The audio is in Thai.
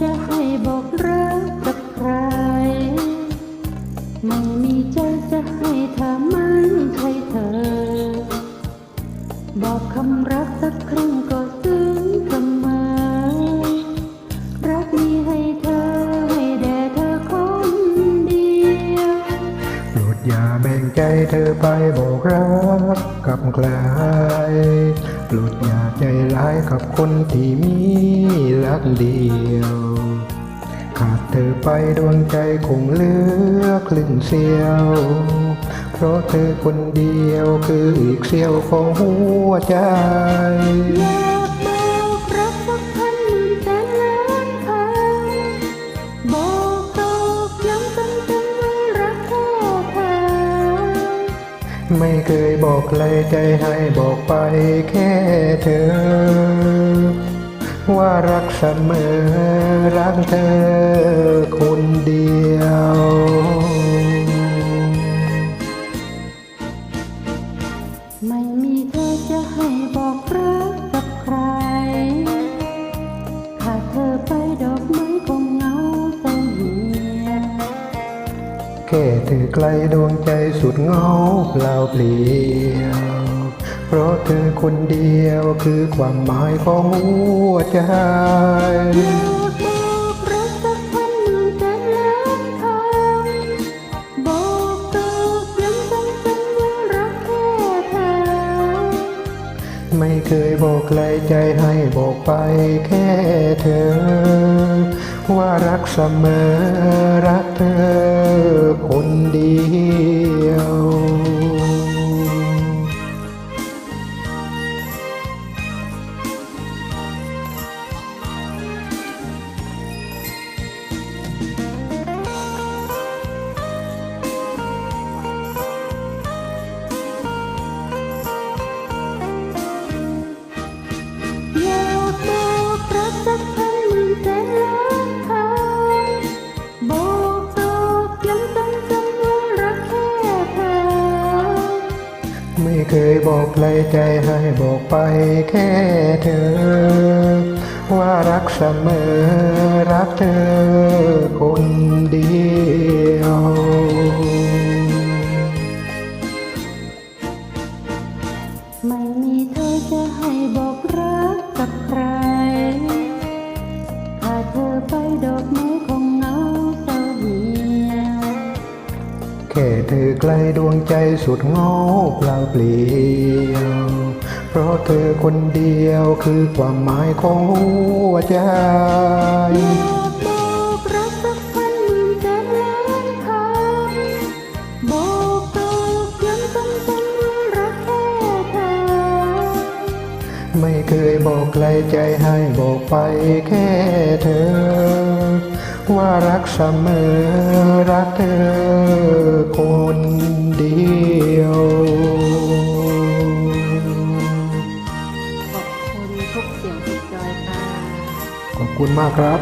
จะให้บอกรักกับใคร ไม่มีใจจะให้ถามไม่ใครเธอ บอกคำรักสัก ใจเธอไปบอกรักกับใครโปรดอย่าใจร้ายกับคนที่มีรักเดียว ขาดเธอไปดวงใจคงเลือครึ่งเสียว เพราะเธอคนเดียวคืออีกเสียวของหัวใจ ไม่เคยบอกใครใจให้บอกไปแค่เธอ ว่ารักเสมอรักเธอคนเดียว แค่เธอไกลดวงใจสุดเหงาเปล่าเปลี่ยว เพราะเธอคนเดียวคือความหมายของหัวใจบอกรักสักพันหมื่นแสนล้านคำบอกตอกย้ำซ้ำๆว่ารักแค่เธอไม่เคยบอกใครใจให้บอกไปแค่เธอ ว่ารักเสมอรักเธอ เคยบอกใครใจให้บอกไปแค่เธอ ว่ารักเสมอรักเธอคนเดียว เธอใกล้ดวงใจสุดเหงาเปล่าเปลี่ยว เพราะเธอคนเดียวคือความหมายของหัวใจอยากบอกรักสักพันหมื่นแสนล้านคำบอกตอกย้ำซ้ำๆว่ารักแค่เธอไม่เคยบอกใครใจให้บอกไปแค่เธอ ว่ารักเสมอรักเธอ คุณมากครับ